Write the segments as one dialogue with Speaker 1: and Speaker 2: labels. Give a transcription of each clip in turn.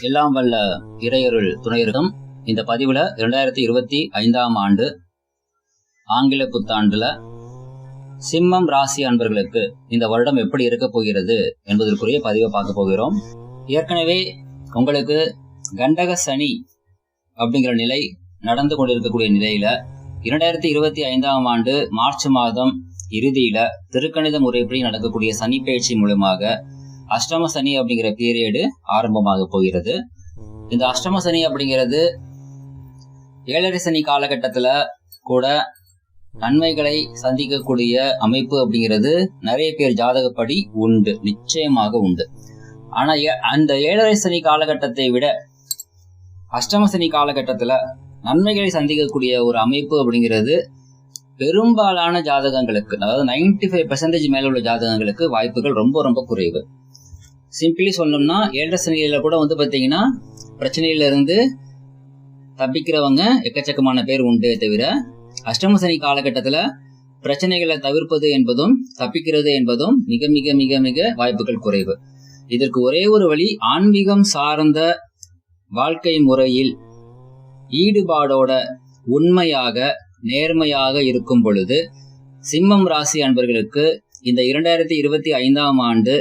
Speaker 1: எல்லாம் வல்ல இறையருள் துணையருக்கும் இந்த பதிவுல இரண்டாயிரத்தி இருபத்தி ஐந்தாம் ஆண்டு ஆங்கில புத்தாண்டுல சிம்மம் ராசி அன்பர்களுக்கு இந்த வருடம் எப்படி இருக்க போகிறது என்பதற்குரிய பதிவை பார்க்க போகிறோம். ஏற்கனவே உங்களுக்கு கண்டக சனி அப்படிங்கிற நிலை நடந்து கொண்டிருக்கக்கூடிய நிலையில இரண்டாயிரத்தி இருபத்தி ஐந்தாம் ஆண்டு மார்ச் மாதம் இறுதியில திருக்கணித முறைப்படி நடக்கக்கூடிய சனி பயிற்சி மூலமாக அஷ்டம சனி அப்படிங்கிற பீரியடு ஆரம்பமாக போகிறது. இந்த அஷ்டம சனி அப்படிங்கிறது ஏழரை சனி காலகட்டத்துல கூட நன்மைகளை சந்திக்கக்கூடிய அமைப்பு அப்படிங்கிறது நிறைய பேர் ஜாதகப்படி உண்டு நிச்சயமாக உண்டு. ஆனா ஏ- அந்த ஏழரை சனி காலகட்டத்தை விட அஷ்டம சனி காலகட்டத்துல நன்மைகளை சந்திக்கக்கூடிய ஒரு அமைப்பு அப்படிங்கிறது பெரும்பாலான ஜாதகங்களுக்கு அதாவது 95% ஃபைவ் பர்சன்டேஜ் மேல உள்ள ஜாதகங்களுக்கு வாய்ப்புகள் ரொம்ப ரொம்ப குறைவு. சிம்பிளி சொல்லணும்னா ஏழரை சனியில் கூட வந்து பார்த்தீங்கன்னா பிரச்சனையிலிருந்து தப்பிக்கிறவங்க எக்கச்சக்கமான பேர் உண்டு தவிர அஷ்டம சனி காலகட்டத்தில் பிரச்சனைகளை தவிர்ப்பது என்பதும் தப்பிக்கிறது என்பதும் மிக மிக மிக மிக வாய்ப்புகள் குறைவு. இதற்கு ஒரே ஒரு வழி ஆன்மீகம் சார்ந்த வாழ்க்கை முறையில் ஈடுபாடோட உண்மையாக நேர்மையாக இருக்கும் பொழுது சிம்மம் ராசி அன்பர்களுக்கு இந்த இரண்டாயிரத்தி இருபத்தி ஐந்தாம் ஆண்டு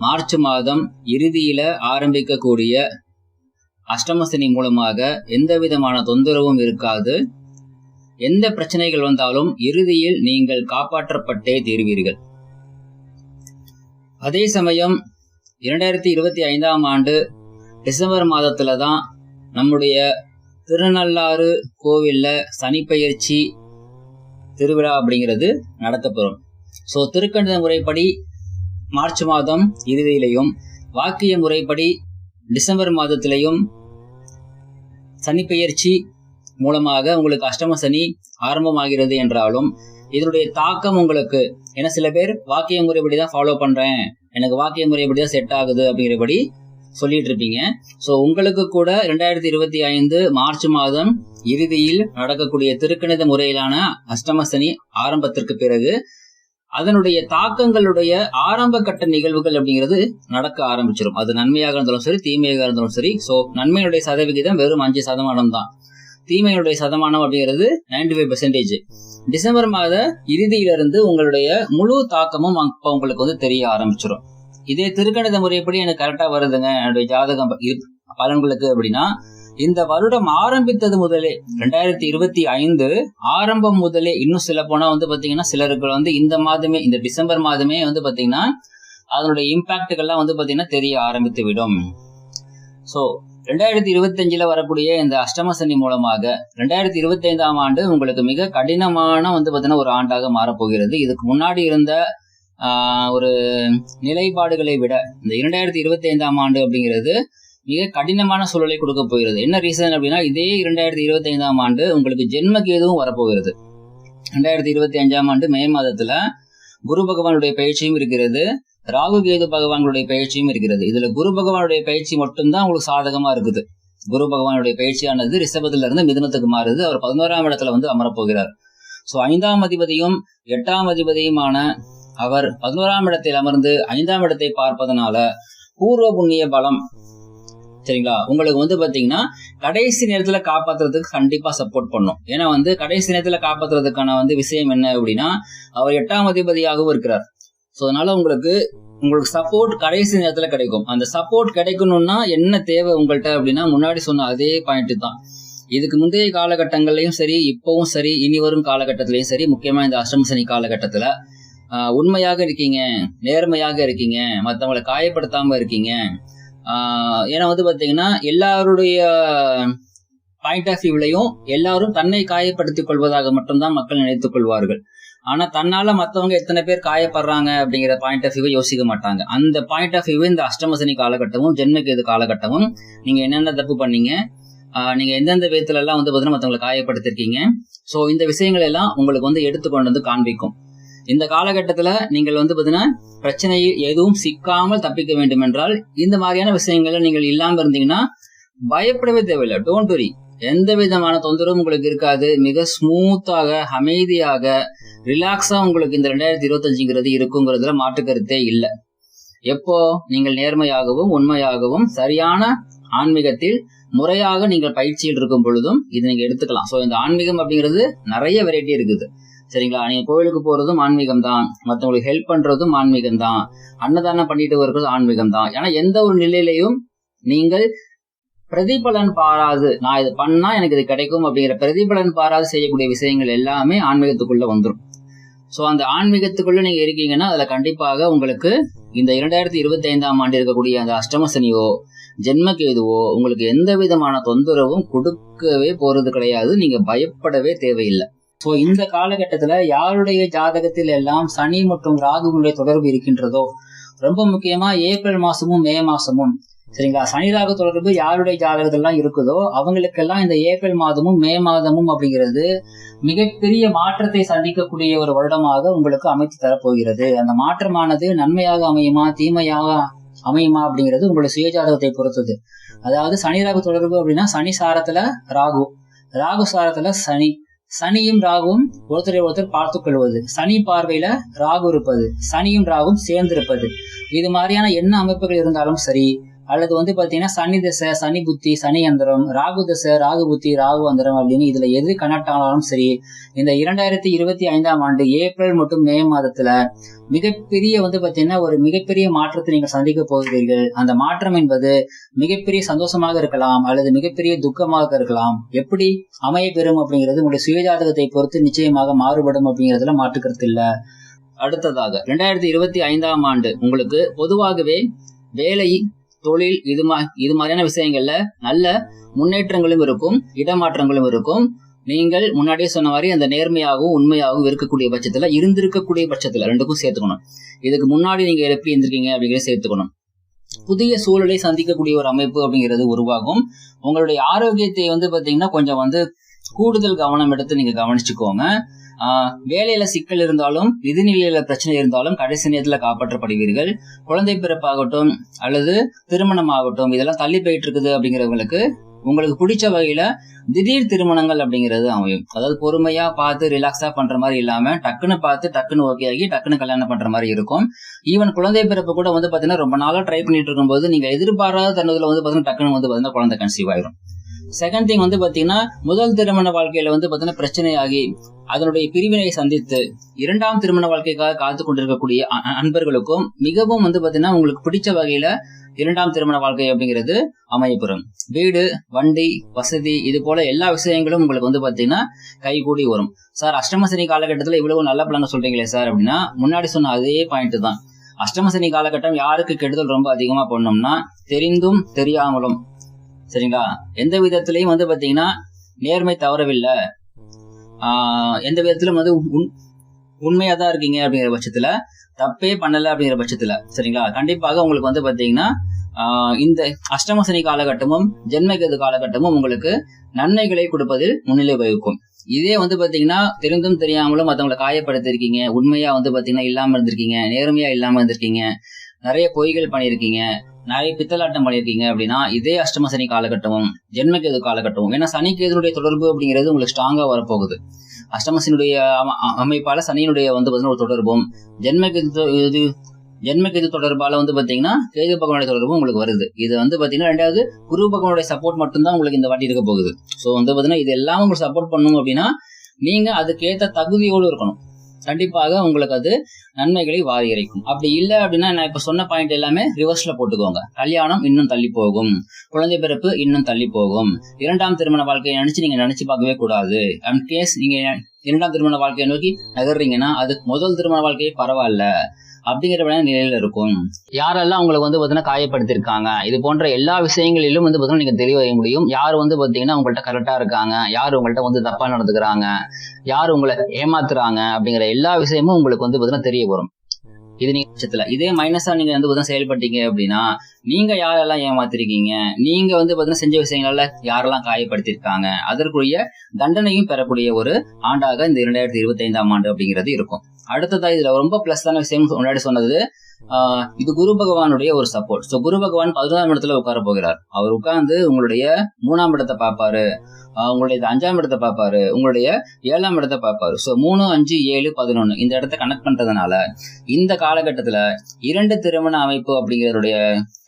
Speaker 1: மார்ச் மாதம் இறுதியில ஆரம்பிக்கக்கூடிய அஷ்டமசனி மூலமாக எந்த விதமான தொந்தரவும் இருக்காது. எந்த பிரச்சனைகள் வந்தாலும் இறுதியில் நீங்கள் காப்பாற்றப்பட்டே தீர்வீர்கள். அதே சமயம் இரண்டாயிரத்தி இருபத்தி ஐந்தாம் ஆண்டு டிசம்பர் மாதத்துல தான் நம்முடைய திருநள்ளாறு கோவிலில் சனிப்பயிற்சி திருவிழா அப்படிங்கிறது நடத்தப்படும் ஸோ திருக்கணித முறைப்படி மார்ச் மாதம் இறுதியிலையும் வாக்கிய முறைப்படி டிசம்பர் மாதத்திலையும் சனிப்பெயர்ச்சி மூலமாக உங்களுக்கு அஷ்டம சனி ஆரம்பமாகிறது என்றாலும் இதனுடைய தாக்கம் உங்களுக்கு ஏன்னா சில பேர் வாக்கிய முறைப்படி தான் ஃபாலோ பண்றேன் எனக்கு வாக்கிய முறைப்படி தான் செட் ஆகுது அப்படிங்கிறபடி சொல்லிட்டு இருப்பீங்க ஸோ உங்களுக்கு கூட ரெண்டாயிரத்தி இருபத்தி ஐந்து மார்ச் மாதம் இறுதியில் நடக்கக்கூடிய திருக்கணித முறையிலான அஷ்டம சனி ஆரம்பத்திற்கு பிறகு அதனுடைய தாக்கங்களுடைய ஆரம்ப கட்ட நிகழ்வுகள் அப்படிங்கிறது நடக்க ஆரம்பிச்சிடும் அது நன்மையாக இருந்தாலும் சரி தீமையாக இருந்தாலும் சரி. ஸோ நன்மையுடைய சதவிகிதம் வெறும் அஞ்சு சதமானம் தான். தீமையுடைய சதமானம் அப்படிங்கிறது 95% ஃபைவ் பெர்சன்டேஜ் டிசம்பர் மாத இறுதியிலிருந்து உங்களுடைய முழு தாக்கமும் அப்போ உங்களுக்கு வந்து தெரிய ஆரம்பிச்சிடும் இதே திருக்கணித முறைப்படி எனக்கு கரெக்டா வருதுங்க. என்னுடைய ஜாதகம் பலன்களுக்கு அப்படின்னா இந்த வருடம் ஆரம்பித்தது முதலே ரெண்டாயிரத்தி இருபத்தி ஐந்து ஆரம்பம் முதலே. இன்னும் சில போனா வந்து பாத்தீங்கன்னா சிலருக்கு வந்து இந்த மாதமே இந்த டிசம்பர் மாதமே வந்து பாத்தீங்கன்னா அதனுடைய இம்பாக்டுகள்லாம் வந்து பாத்தீங்கன்னா தெரிய ஆரம்பித்து விடும். ஸோ ரெண்டாயிரத்தி இருபத்தஞ்சுல வரக்கூடிய இந்த அஷ்டம சனி மூலமாக ரெண்டாயிரத்தி இருபத்தி ஐந்தாம் ஆண்டு உங்களுக்கு மிக கடினமான வந்து பாத்தீங்கன்னா ஒரு ஆண்டாக மாறப்போகிறது இதுக்கு முன்னாடி இருந்த ஆஹ், ஒரு நிலைப்பாடுகளை விட இந்த இரண்டாயிரத்தி இருபத்தி ஐந்தாம் ஆண்டு அப்படிங்கிறது மிக கடினமான சூழலை கொடுக்க போகிறது. என்ன ரீசன் அப்படின்னா இதே இரண்டாயிரத்தி இருபத்தி ஐந்தாம் ஆண்டு உங்களுக்கு ஜென்ம கேதுவும் வரப்போகிறது. ரெண்டாயிரத்தி இருபத்தி அஞ்சாம் ஆண்டு மே மாதத்துல குரு பகவானுடைய பயிற்சியும் இருக்கிறது. ராகு கேது பகவான்களுடைய பயிற்சியும் இருக்கிறது. இதுல குரு பகவானுடைய பயிற்சி மட்டும்தான் உங்களுக்கு சாதகமா இருக்குது. குரு பகவானுடைய பயிற்சியானது ரிஷபத்துல இருந்து மிதனத்துக்கு மாறுது. அவர் பதினோராம் இடத்துல வந்து அமரப்போகிறார். சோ ஐந்தாம் அதிபதியும் எட்டாம் அதிபதியுமான அவர் பதினோராம் இடத்தில் அமர்ந்து ஐந்தாம் இடத்தை பார்ப்பதனால பூர்வ புண்ணிய பலம் சரிங்களா? உங்களுக்கு வந்து பாத்தீங்கன்னா கடைசி நேரத்துல காப்பாத்துறதுக்கு கண்டிப்பா சப்போர்ட் பண்ணும். ஏன்னா வந்து கடைசி நேரத்துல காப்பாத்துறதுக்கான வந்து விஷயம் என்ன அப்படின்னா அவர் எட்டாம் அதிபதியாகவும் இருக்கிறார். ஸோ அதனால உங்களுக்கு உங்களுக்கு சப்போர்ட் கடைசி நேரத்துல கிடைக்கும். அந்த சப்போர்ட் கிடைக்கணும்னா என்ன தேவை உங்கள்கிட்ட அப்படின்னா முன்னாடி சொன்ன அதே பாயிண்ட் தான். இதுக்கு முந்தைய காலகட்டங்கள்லயும் சரி இப்பவும் சரி இனி வரும் காலகட்டத்திலயும் சரி முக்கியமா இந்த அஷ்டம சனி காலகட்டத்துல உண்மையாக இருக்கீங்க நேர்மையாக இருக்கீங்க மற்றவங்களை காயப்படுத்தாம இருக்கீங்க ஏன்னா வந்து பாத்தீங்கன்னா எல்லாருடைய பாயிண்ட் ஆஃப் வியூலையும் எல்லாரும் தன்னை காயப்படுத்திக் கொள்வதாக மட்டும்தான் மக்கள் நினைத்துக் கொள்வார்கள். ஆனா தன்னால மத்தவங்க எத்தனை பேர் காயப்படுறாங்க அப்படிங்கிற பாயிண்ட் ஆஃப் வியூவை யோசிக்க மாட்டாங்க. அந்த பாயிண்ட் ஆஃப் வியூ இந்த அஷ்டமசனி காலகட்டமும் ஜென்மகேது காலகட்டமும் நீங்க என்னென்ன தப்பு பண்ணீங்க நீங்க எந்தெந்த விதத்துல எல்லாம் வந்து பாத்தீங்கன்னா மத்தவங்களை காயப்படுத்திருக்கீங்க. சோ இந்த விஷயங்கள் எல்லாம் உங்களுக்கு வந்து எடுத்துக்கொண்டு வந்து காண்பிக்கும். இந்த காலகட்டத்துல நீங்கள் வந்து பாத்தீங்கன்னா பிரச்சனை எதுவும் சிக்காமல் தப்பிக்க வேண்டும் என்றால் இந்த மாதிரியான விஷயங்கள்ல நீங்கள் இல்லாம இருந்தீங்கன்னா பயப்படவே தேவையில்லை. டோன்ட் வரி எந்த விதமான தொந்தரவும் உங்களுக்கு இருக்காது. மிக ஸ்மூத்தாக அமைதியாக ரிலாக்ஸா உங்களுக்கு இந்த ரெண்டாயிரத்தி இருபத்தஞ்சுங்கிறது இருக்குங்கிறதுல மாற்று கருத்தே இல்லை. எப்போ? நீங்கள் நேர்மையாகவும் உண்மையாகவும் சரியான ஆன்மீகத்தில் முறையாக நீங்கள் பயிற்சியில் இருக்கும் பொழுதும் இது நீங்க எடுத்துக்கலாம். சோ இந்த ஆன்மீகம் அப்படிங்கிறது நிறைய வெரைட்டி இருக்குது. சரிங்களா? நீங்க கோவிலுக்கு போறதும் ஆன்மீகம் தான் மற்றவங்களுக்கு ஹெல்ப் பண்றதும் ஆன்மீகம் தான் அன்னதானம் பண்ணிட்டு வருவது ஆன்மீகம் தான் ஏன்னா எந்த ஒரு நிலையிலையும் நீங்கள் பிரதிபலன் பாராது. நான் இது பண்ணா எனக்கு இது கிடைக்கும் அப்படிங்கிற பிரதிபலன் பாராது செய்யக்கூடிய விஷயங்கள் எல்லாமே ஆன்மீகத்துக்குள்ள வந்துடும் சோ அந்த ஆன்மீகத்துக்குள்ள நீங்க இருக்கீங்கன்னா அதுல கண்டிப்பாக உங்களுக்கு இந்த இரண்டாயிரத்தி இருபத்தி ஐந்தாம் ஆண்டு இருக்கக்கூடிய அந்த அஷ்டமசனியோ ஜென்மகேதுவோ உங்களுக்கு எந்த விதமான தொந்தரவும் கொடுக்கவே போறது கிடையாது. நீங்க பயப்படவே தேவையில்லை. சோ இந்த காலகட்டத்துல யாருடைய ஜாதகத்தில் எல்லாம் சனி மற்றும் ராகுனுடைய தொடர்பு இருக்கின்றதோ ரொம்ப முக்கியமா ஏப்ரல் மாசமும் மே மாசமும் சரிங்களா? சனி ராகு தொடர்பு யாருடைய ஜாதகத்திலாம் இருக்குதோ அவங்களுக்கெல்லாம் இந்த ஏப்ரல் மாதமும் மே மாதமும் அப்படிங்கிறது மிகப்பெரிய மாற்றத்தை சந்திக்கக்கூடிய ஒரு வருடமாக உங்களுக்கு அமைத்து தரப்போகிறது. அந்த மாற்றமானது நன்மையாக அமையுமா தீமையாக அமையுமா அப்படிங்கிறது உங்களுடைய சுயஜாதகத்தை பொறுத்தது. அதாவது சனி ராகு தொடர்பு அப்படின்னா சனி சாரத்துல ராகு ராகு சாரத்துல சனி சனியும் ராகுவும் ஒருத்தரை ஒருத்தர் பார்த்துக் கொள்வது. சனி பார்வையில ராகு இருப்பது. சனியும் ராகும் சேர்ந்திருப்பது. இது மாதிரியான என்ன அமைப்புகள் இருந்தாலும் சரி அல்லது வந்து பாத்தீங்கன்னா சனி தசை சனி புத்தி சனி அந்தரம் ராகு தசை ராகு புத்தி ராகு அந்தரம் அப்படின்னு இதுல எது கனெக்ட் ஆனாலும் சரி இந்த இரண்டாயிரத்தி இருபத்தி ஐந்தாம் ஆண்டு ஏப்ரல் மற்றும் மே மாதத்துல மிகப்பெரிய வந்து பாத்தீங்கன்னா ஒரு மிகப்பெரிய மாற்றத்தை நீங்கள் சந்திக்க போகிறீர்கள். அந்த மாற்றம் என்பது மிகப்பெரிய சந்தோஷமாக இருக்கலாம் அல்லது மிகப்பெரிய துக்கமாக இருக்கலாம். எப்படி? அமைய பெறும் அப்படிங்கிறது உங்களுடைய சுயஜாதகத்தை பொறுத்து நிச்சயமாக மாறுபடும் அப்படிங்கிறதுல மாற்றுக்கிறது இல்ல. அடுத்ததாக இரண்டாயிரத்தி இருபத்தி ஐந்தாம் ஆண்டு உங்களுக்கு பொதுவாகவே வேலை தொழில் இது மா இது மாதிரியான விஷயங்கள்ல நல்ல முன்னேற்றங்களும் இருக்கும் இடமாற்றங்களும் இருக்கும். நீங்கள் முன்னாடியே சொன்ன மாதிரி அந்த நேர்மையாகவும் உண்மையாகவும் இருக்கக்கூடிய பட்சத்துல இருந்திருக்கக்கூடிய பட்சத்துல ரெண்டுக்கும் சேர்த்துக்கணும். இதுக்கு முன்னாடி நீங்க எப்படி இருந்திருக்கீங்க அப்படிங்கிறத சேர்த்துக்கணும். புதிய சூழலை சந்திக்கக்கூடிய ஒரு அமைப்பு அப்படிங்கிறது உருவாகும். உங்களுடைய ஆரோக்கியத்தை வந்து பாத்தீங்கன்னா கொஞ்சம் வந்து கூடுதல் கவனம் எடுத்து நீங்க கவனிச்சுக்கோங்க. வேலையில சிக்கல் இருந்தாலும் விதிநிலையில பிரச்சனை இருந்தாலும் கடைசி நேரத்துல காப்பாற்றப்படுவீர்கள். குழந்தை பிறப்பாகட்டும் அல்லது திருமணம் ஆகட்டும் இதெல்லாம் தள்ளி போயிட்டு இருக்குது அப்படிங்கிறவங்களுக்கு உங்களுக்கு பிடிச்ச வகையில திடீர் திருமணங்கள் அப்படிங்கிறது அமையும். அதாவது பொறுமையா பார்த்து ரிலாக்ஸா பண்ற மாதிரி இல்லாம டக்குன்னு பார்த்து டக்குன்னு ஓகே ஆகி டக்குன்னு கல்யாணம் பண்ற மாதிரி இருக்கும். ஈவன் குழந்தை பிறப்பு கூட வந்து பாத்தீங்கன்னா ரொம்ப நாளா ட்ரை பண்ணிட்டு இருக்கும்போது நீங்க எதிர்பாராத தருணத்துல வந்து பாத்தீங்கன்னா டக்குன்னு வந்து பாத்தீங்கன்னா குழந்தை கன்சீவ் ஆயிரும். செகண்ட் திங் வந்து பாத்தீங்கன்னா முதல் திருமண வாழ்க்கையில வந்து பாத்தீங்கன்னா பிரச்சனை ஆகி அதனுடைய பிரிவினை சந்தித்து இரண்டாம் திருமண வாழ்க்கைக்காக காத்து கொண்டிருக்கக்கூடிய அன்பர்களுக்கும் மிகவும் வந்து பாத்தீங்கன்னா உங்களுக்கு பிடிச்ச வகையில இரண்டாம் திருமண வாழ்க்கை அப்படிங்கிறது அமையப்பெறும். வீடு வண்டி வசதி இது போல எல்லா விஷயங்களும் உங்களுக்கு வந்து பாத்தீங்கன்னா கைகூடி வரும். சார் அஷ்டமசனி காலகட்டத்துல இவ்வளவு நல்ல பலன் சொல்றீங்களே சார் அப்படின்னா முன்னாடி சொன்ன அதே பாயிண்ட் தான். அஷ்டமசனி காலகட்டம் யாருக்கு கெடுதல் ரொம்ப அதிகமா பண்ணோம்னா தெரிந்தும் தெரியாமலும் சரிங்களா? எந்த விதத்திலையும் வந்து பாத்தீங்கன்னா நேர்மை தவறவில்லை. ஆஹ் எந்த விதத்திலும் வந்து உண்- உண்மையா தான் இருக்கீங்க அப்படிங்கிற பட்சத்துல தப்பே பண்ணல அப்படிங்கிற பட்சத்துல சரிங்களா? கண்டிப்பாக உங்களுக்கு வந்து பாத்தீங்கன்னா ஆஹ் இந்த அஷ்டமசனி காலகட்டமும் ஜென்மகேது காலகட்டமும் உங்களுக்கு நன்மைகளை கொடுப்பதில் முன்னிலை வகிக்கும். இதே வந்து பாத்தீங்கன்னா தெரிந்தும் தெரியாமலும் மத்தவங்களை காயப்படுத்திருக்கீங்க உண்மையா வந்து பாத்தீங்கன்னா இல்லாம இருந்திருக்கீங்க நேர்மையா இல்லாம இருந்திருக்கீங்க நிறைய பொய்கள் பண்ணியிருக்கீங்க நிறைய பித்தலாட்டம் பண்ணியிருக்கீங்க அப்படின்னா இதே அஷ்டம சனி காலகட்டமும் ஜென்மக்கேது காலகட்டமும். ஏன்னா சனி தொடர்பு அப்படிங்கிறது உங்களுக்கு ஸ்ட்ராங்கா வரப்போகுது. அஷ்டமசனுடைய அமைப்பால சனியினுடைய வந்து பாத்தீங்கன்னா ஒரு தொடர்பும் ஜென்மக்கேது இது ஜென்மக்கேது தொடர்பால வந்து பாத்தீங்கன்னா கேது பகவானுடைய தொடர்பும் உங்களுக்கு வருது. இது வந்து பாத்தீங்கன்னா ரெண்டாவது குரு பகவானுடைய சப்போர்ட் மட்டும்தான் உங்களுக்கு இந்த வாட்டி இருக்க போகுது. சோ வந்து பாத்தீங்கன்னா இது எல்லாம் உங்களுக்கு சப்போர்ட் பண்ணும் அப்படின்னா நீங்க அதுக்கேத்த தகுதியோடு இருக்கணும். கண்டிப்பாக உங்களுக்கு அது நன்மைகளை வாரி இறைக்கும் அப்படி இல்ல அப்படின்னா நான் இப்ப சொன்ன பாயிண்ட் எல்லாமே ரிவர்ஸ்ல போட்டுக்கோங்க. கல்யாணம் இன்னும் தள்ளி போகும். குழந்தை பிறப்பு இன்னும் தள்ளி போகும். இரண்டாம் திருமண வாழ்க்கையை நினைச்சு நீங்க நினைச்சு பார்க்கவே கூடாது. அண்ட் கேஸ் நீங்க இரண்டாம் திருமண வாழ்க்கையை நோக்கி நகர்றீங்கன்னா அது முதல் திருமண வாழ்க்கையே பரவாயில்ல. அப்படிங்கிற நிலையில இருக்கும். யாரெல்லாம் உங்களுக்கு வந்து பாத்தீங்கன்னா காயப்படுத்திருக்காங்க இது போன்ற எல்லா விஷயங்களிலும் வந்து பாத்தீங்கன்னா நீங்க தெளிவடைய முடியும். யார் வந்து பாத்தீங்கன்னா உங்கள்ட்ட கரெக்டா இருக்காங்க யார் உங்கள்ட்ட வந்து தப்பா நடந்துக்கிறாங்க யார் உங்களை ஏமாத்துறாங்க அப்படிங்கிற எல்லா விஷயமும் உங்களுக்கு வந்து பாத்தீங்கன்னா தெரிய வரும். இது நீங்க பட்சத்துல. இதே மைனஸா நீங்க வந்து செயல்பட்டீங்க அப்படின்னா நீங்க யாரெல்லாம் ஏமாத்திருக்கீங்க நீங்க வந்து பாத்தீங்கன்னா செஞ்ச விஷயங்களால யாரெல்லாம் காயப்படுத்திருக்காங்க அதற்குரிய தண்டனையும் பெறக்கூடிய ஒரு ஆண்டாக இந்த இரண்டாயிரத்தி இருபத்தி ஐந்தாம் ஆண்டு அப்படிங்கிறது இருக்கும். அடுத்ததா இதுல ரொம்ப பிளஸ் தான விஷயம் முன்னாடி சொன்னது. இது குரு பகவானுடைய ஒரு சப்போர்ட் ஸோ குரு பகவான் பதினொன்றாம் இடத்துல உட்கார போகிறார். அவர் உட்கார்ந்து உங்களுடைய மூணாம் இடத்தை பார்ப்பாரு. உங்களுடைய அஞ்சாம் இடத்தை பார்ப்பாரு. உங்களுடைய ஏழாம் இடத்தை பார்ப்பாரு. ஸோ மூணு அஞ்சு ஏழு பதினொன்னு இந்த இடத்த கனெக்ட் பண்றதுனால இந்த காலகட்டத்துல இரண்டு திருமண அமைப்பு அப்படிங்கிறதுடைய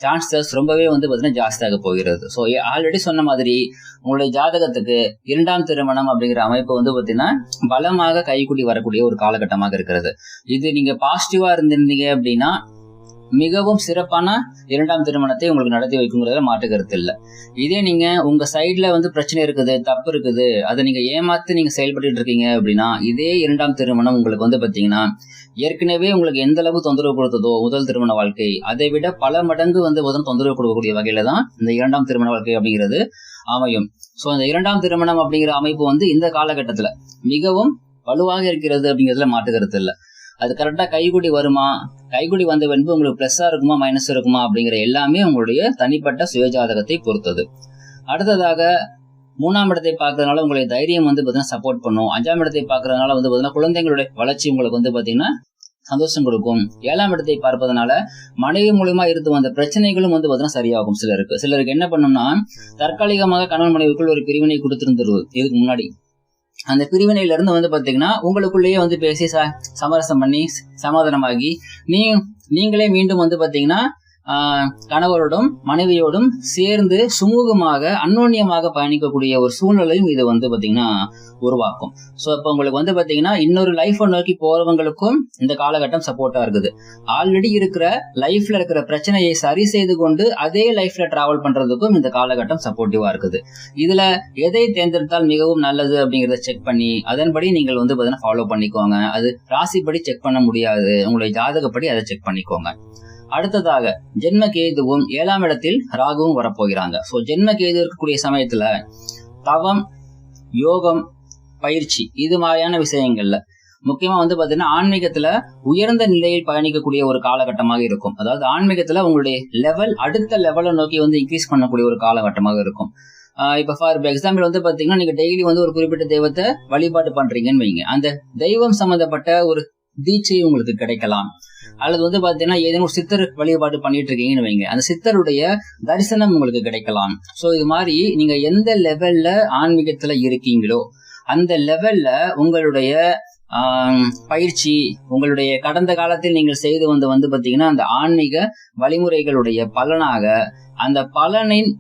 Speaker 1: சான்சஸ் ரொம்பவே வந்து பார்த்தீங்கன்னா ஜாஸ்தியாக போகிறது. ஸோ ஆல்ரெடி சொன்ன மாதிரி உங்களுடைய ஜாதகத்துக்கு இரண்டாம் திருமணம் அப்படிங்கிற அமைப்பு வந்து பார்த்தீங்கன்னா பலமாக கைக்குடி வரக்கூடிய ஒரு காலகட்டமாக இருக்கிறது. இது நீங்க பாசிட்டிவா இருந்திருந்தீங்க அப்படின்னா மிகவும் சிறப்பான இரண்டாம் திருமணத்தை உங்களுக்கு நடத்தி வைக்குங்கிறதுல மாற்று கருத்து இல்லை. இதே நீங்க உங்க சைட்ல வந்து பிரச்சனை இருக்குது தப்பு இருக்குது அதை நீங்க ஏமாத்து நீங்க செயல்பட்டு இருக்கீங்க அப்படின்னா இதே இரண்டாம் திருமணம் உங்களுக்கு வந்து பாத்தீங்கன்னா ஏற்கனவே உங்களுக்கு எந்த அளவு தொந்தரவு கொடுத்ததோ முதல் திருமண வாழ்க்கை அதை விட பல மடங்கு வந்து முதல் தொந்தரவு கொடுக்கக்கூடிய வகையில தான் இந்த இரண்டாம் திருமண வாழ்க்கை அப்படிங்கிறது அமையும். ஸோ அந்த இரண்டாம் திருமணம் அப்படிங்கிற அமைப்பு வந்து இந்த காலகட்டத்துல மிகவும் வலுவாக இருக்கிறது அப்படிங்கிறதுல மாற்று கருத்து இல்லை. அது கரெக்டா கைகூடி வருமா? கைகுடி வந்த வெண்பு உங்களுக்கு பிளஸ்ஸா இருக்குமா மைனஸ் இருக்குமா அப்படிங்கிற எல்லாமே உங்களுடைய தனிப்பட்ட சுயஜாதகத்தை பொறுத்தது. அடுத்ததாக மூணாம் இடத்தை பார்க்கறதுனால உங்களுடைய தைரியம் வந்து பார்த்தீங்கன்னா சப்போர்ட் பண்ணும். அஞ்சாம் இடத்தை பார்க்கறதுனால வந்து பார்த்தீங்கன்னா குழந்தைங்களுடைய வளர்ச்சி உங்களுக்கு வந்து பார்த்தீங்கன்னா சந்தோஷம் கொடுக்கும். ஏழாம் இடத்தை பார்ப்பதனால மனைவி மூலியமா இருந்து வந்த பிரச்சனைகளும் வந்து பார்த்தீங்கன்னா சரியாகும் சிலருக்கு. சிலருக்கு என்ன பண்ணும்னா தற்காலிகமாக கணவன் மனைவிக்குள் ஒரு பிரிவினை கொடுத்திருந்துருவது இதுக்கு முன்னாடி. அந்த பிரிவினையில இருந்து வந்து பாத்தீங்கன்னா உங்களுக்குள்ளேயே வந்து பேசி ச சமரசம் பண்ணி சமாதானமாகி நீ நீங்களே மீண்டும் வந்து பாத்தீங்கன்னா கணவரோடும் மனைவியோடும் சேர்ந்து சுமூகமாக அன்னோன்யமாக பயணிக்கக்கூடிய ஒரு சூழ்நிலையும் இது வந்து பாத்தீங்கன்னா உருவாக்கும். ஸோ இப்போ உங்களுக்கு வந்து பாத்தீங்கன்னா இன்னொரு லைஃப் நோக்கி போறவங்களுக்கும் இந்த காலகட்டம் சப்போர்ட்டா இருக்குது. ஆல்ரெடி இருக்கிற லைஃப்ல இருக்கிற பிரச்சனையை சரி செய்து கொண்டு அதே லைஃப்ல டிராவல் பண்றதுக்கும் இந்த காலகட்டம் சப்போர்ட்டிவா இருக்குது. இதுல எதை தேர்ந்தெடுத்தால் மிகவும் நல்லது அப்படிங்கறத செக் பண்ணி அதன்படி நீங்கள் வந்து பாத்தீங்கன்னா ஃபாலோ பண்ணிக்கோங்க. அது ராசிப்படி செக் பண்ண முடியாது. உங்களுடைய ஜாதகப்படி அதை செக் பண்ணிக்கோங்க. அடுத்ததாக ஜென்ம கேதுவும் ஏழாம் இடத்தில் ராகுவும் வரப்போகிறாங்க. ஸோ ஜென்ம கேது இருக்கக்கூடிய சமயத்துல தவம் யோகம் பயிற்சி இது மாதிரியான விஷயங்கள்ல முக்கியமா வந்து பாத்தீங்கன்னா ஆன்மீகத்துல உயர்ந்த நிலையில் பயணிக்கக்கூடிய ஒரு காலகட்டமாக இருக்கும். அதாவது ஆன்மீகத்துல உங்களுடைய லெவல் அடுத்த லெவலை நோக்கி வந்து இன்க்ரீஸ் பண்ணக்கூடிய ஒரு காலகட்டமாக இருக்கும். ஆஹ் இப்ப ஃபார் எக்ஸாம்பிள் வந்து பாத்தீங்கன்னா நீங்க டெய்லி வந்து ஒரு குறிப்பிட்ட தெய்வத்தை வழிபாடு பண்றீங்கன்னு வைங்க. அந்த தெய்வம் சம்பந்தப்பட்ட ஒரு தீட்சை உங்களுக்கு கிடைக்கலாம். அல்லது வந்து பாத்தீங்கன்னா ஏதேனும் ஒரு சித்தர் வழிபாடு பண்ணிட்டு இருக்கீங்கன்னு வைங்க. அந்த சித்தருடைய தரிசனம் உங்களுக்கு கிடைக்கலாம். சோ இது மாதிரி நீங்க எந்த லெவல்ல ஆன்மீகத்துல இருக்கீங்களோ அந்த லெவல்ல உங்களுடைய பயிற்சி உங்களுடைய கடந்த காலத்தில் நீங்கள் செய்து வந்த வந்து பாத்தீங்கன்னா அந்த ஆன்மீக வழிமுறைகளுடைய பலனாக அந்த பலனின்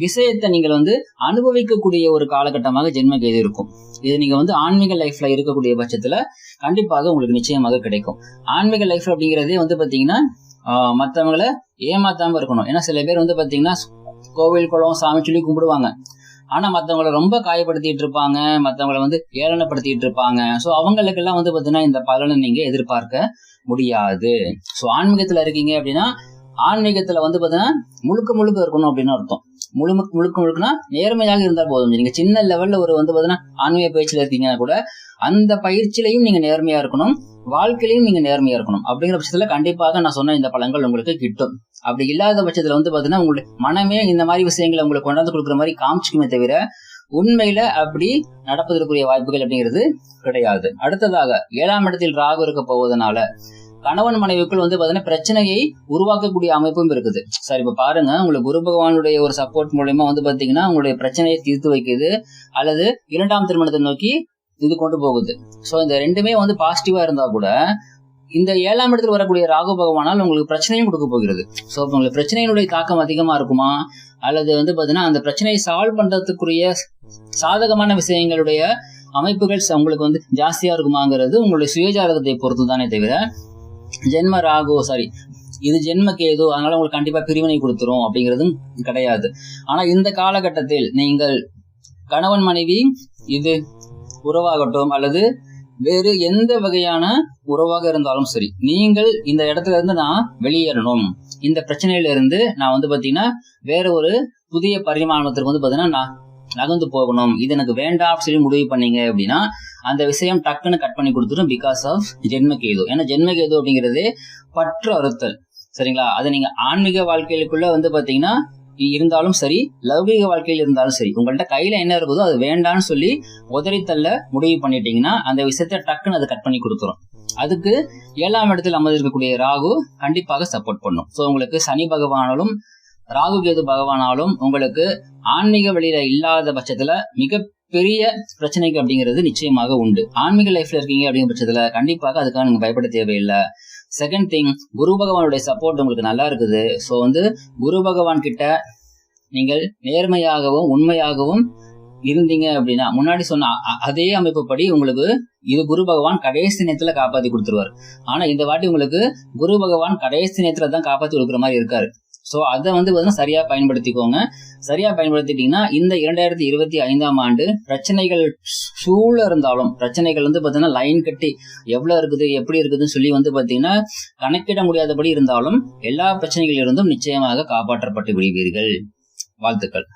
Speaker 1: விஷயத்தை நீங்கள் வந்து அனுபவிக்கக்கூடிய ஒரு காலகட்டமாக ஜென்ம கேது இருக்கும் இது நீங்க வந்து ஆன்மீக லைஃப்ல இருக்கக்கூடிய பட்சத்துல கண்டிப்பாக உங்களுக்கு நிச்சயமாக கிடைக்கும். ஆன்மீக லைஃப் அப்படிங்கிறதே வந்து பாத்தீங்கன்னா ஆஹ், மத்தவங்கள ஏமாத்தாம இருக்கணும். ஏன்னா சில பேர் வந்து பாத்தீங்கன்னா கோவில் குளம் சாமி சொல்லி கும்பிடுவாங்க. ஆனா மத்தவங்கள ரொம்ப காயப்படுத்திட்டு இருப்பாங்க. மத்தவங்கள வந்து ஏளனப்படுத்திட்டு இருப்பாங்க. சோ அவங்களுக்கெல்லாம் வந்து பாத்தீங்கன்னா இந்த பலனை நீங்க எதிர்பார்க்க முடியாது. ஸோ ஆன்மீகத்துல இருக்கீங்க அப்படின்னா ஆன்மீகத்துல வந்து பாத்தீங்கன்னா முழுக்க முழுக்க இருக்கணும் அப்படின்னு அர்த்தம். முழு முழுக்க முழுக்கனா நேர்மையாக இருந்தால் போதும். நீங்க சின்ன லெவல்ல ஒரு வந்து பாத்தீங்கன்னா ஆன்மீக பயிற்சியில இருக்கீங்கன்னா கூட அந்த பயிற்சியிலையும் நீங்க நேர்மையா இருக்கணும். வாழ்க்கையிலையும் நீங்க நேர்மையா இருக்கணும். அப்படிங்கிற பட்சத்துல கண்டிப்பாக நான் சொன்ன இந்த பழங்கள் உங்களுக்கு கிட்டும். அப்படி இல்லாத பட்சத்துல வந்து பாத்தீங்கன்னா உங்களுடைய மனமே இந்த மாதிரி விஷயங்களை உங்களுக்கு கொண்டாந்து கொடுக்குற மாதிரி காமிச்சுக்குமே தவிர உண்மையில அப்படி நடப்பதற்குரிய வாய்ப்புகள் அப்படிங்கிறது கிடையாது. அடுத்ததாக ஏழாம் இடத்தில் ராகு இருக்க போவதனால கணவன் மனைவிக்குள் வந்து பாத்தீங்கன்னா பிரச்சனையை உருவாக்கக்கூடிய அமைப்பும் இருக்குது. சார் இப்ப பாருங்க உங்களுக்கு குரு பகவானுடைய ஒரு சப்போர்ட் மூலயமா வந்து பாத்தீங்கன்னா உங்களுடைய பிரச்சனையை தீர்த்து வைக்குது. அல்லது இரண்டாம் திருமணத்தை நோக்கி இது கொண்டு போகுது. சோ இந்த ரெண்டுமே வந்து பாசிட்டிவா இருந்தா கூட இந்த ஏழாம் இடத்துல வரக்கூடிய ராகு பகவானால் உங்களுக்கு பிரச்சனையும் கொடுக்க போகிறது. சோ உங்களுக்கு பிரச்சனையினுடைய தாக்கம் அதிகமா இருக்குமா? அல்லது வந்து பாத்தீங்கன்னா அந்த பிரச்சனையை சால்வ் பண்றதுக்குரிய சாதகமான விஷயங்களுடைய அமைப்புகள் உங்களுக்கு வந்து ஜாஸ்தியா இருக்குமாங்கிறது உங்களுடைய சுயஜாதகத்தை பொறுத்து தானே தவிர ஜென்ம ராகு சாரி இது ஜென்ம கேது அதனால உங்களுக்கு கண்டிப்பா பிரிவினை கொடுத்துரும் அப்படிங்கிறதும் கிடையாது. ஆனா இந்த காலகட்டத்தில் நீங்கள் கணவன் மனைவி இது உறவாகட்டும் அல்லது வேறு எந்த வகையான உறவாக இருந்தாலும் சரி நீங்கள் இந்த இடத்துல இருந்து நான் வெளியேறணும். இந்த பிரச்சனையில இருந்து நான் வந்து பாத்தீங்கன்னா வேற ஒரு புதிய பரிமாணத்திற்கு வந்து பாத்தீங்கன்னா நான் நகர்ந்து போகணும். இது எனக்கு வேண்டாம் அப்படின்னு சொல்லி முடிவு பண்ணீங்க அப்படின்னா அந்த விஷயம் டக்குன்னு கட் பண்ணி கொடுத்துரும் பிகாஸ் ஆஃப் ஜென்மகேது. ஏன்னா ஜென்மகேது அப்படிங்கிறது பற்று அறுத்தல். சரிங்களா? அது நீங்க ஆன்மீக வாழ்க்கைகளுக்குள்ள வந்து பாத்தீங்கன்னா இருந்தாலும் சரி லௌகிக வாழ்க்கையில் இருந்தாலும் சரி உங்கள்கிட்ட கையில என்ன இருக்குதோ அது வேண்டாம்னு சொல்லி உதறித்தள்ள முடிவு பண்ணிட்டீங்கன்னா அந்த விஷயத்த டக்குன்னு அதை கட் பண்ணி கொடுத்துரும். அதுக்கு ஏழாம் இடத்தில் அமர்ந்திருக்கக்கூடிய ராகு கண்டிப்பாக சப்போர்ட் பண்ணும். ஸோ உங்களுக்கு சனி பகவானாலும் ராகு கேது பகவானாலும் உங்களுக்கு ஆன்மீக வழியில இல்லாத பட்சத்துல மிக பெரிய பிரச்சனைக்கு அப்படிங்கிறது நிச்சயமாக உண்டு. ஆன்மீக லைஃப்ல இருக்கீங்க அப்படிங்கிற பட்சத்துல கண்டிப்பாக அதுக்காக நீங்க பயப்பட தேவையில்லை. செகண்ட் திங் குரு பகவானுடைய சப்போர்ட் உங்களுக்கு நல்லா இருக்குது. ஸோ வந்து குரு பகவான் கிட்ட நீங்கள் நேர்மையாகவும் உண்மையாகவும் இருந்தீங்க அப்படின்னா முன்னாடி சொன்ன அ- அதே அமைப்புப்படி உங்களுக்கு இது குரு பகவான் கடைசி நேரத்துல காப்பாத்தி கொடுத்துருவார். ஆனா இந்த வாட்டி உங்களுக்கு குரு பகவான் கடைசி நேரத்துல தான் காப்பாத்தி கொடுக்குற மாதிரி இருக்காரு. ஸோ அதை வந்து பார்த்தீங்கன்னா சரியாக பயன்படுத்திக்கோங்க. சரியாக பயன்படுத்திட்டீங்கன்னா இந்த இரண்டாயிரத்தி இருபத்தி ஐந்தாம் ஆண்டு பிரச்சனைகள் சூழ இருந்தாலும் பிரச்சனைகள் வந்து பார்த்தீங்கன்னா லைன் கட்டி எவ்வளோ இருக்குது எப்படி இருக்குதுன்னு சொல்லி வந்து பார்த்தீங்கன்னா கணக்கிட முடியாதபடி இருந்தாலும் எல்லா பிரச்சனைகளிலிருந்தும் நிச்சயமாக காப்பாற்றப்பட்டு விடுவீர்கள். வாழ்த்துக்கள்.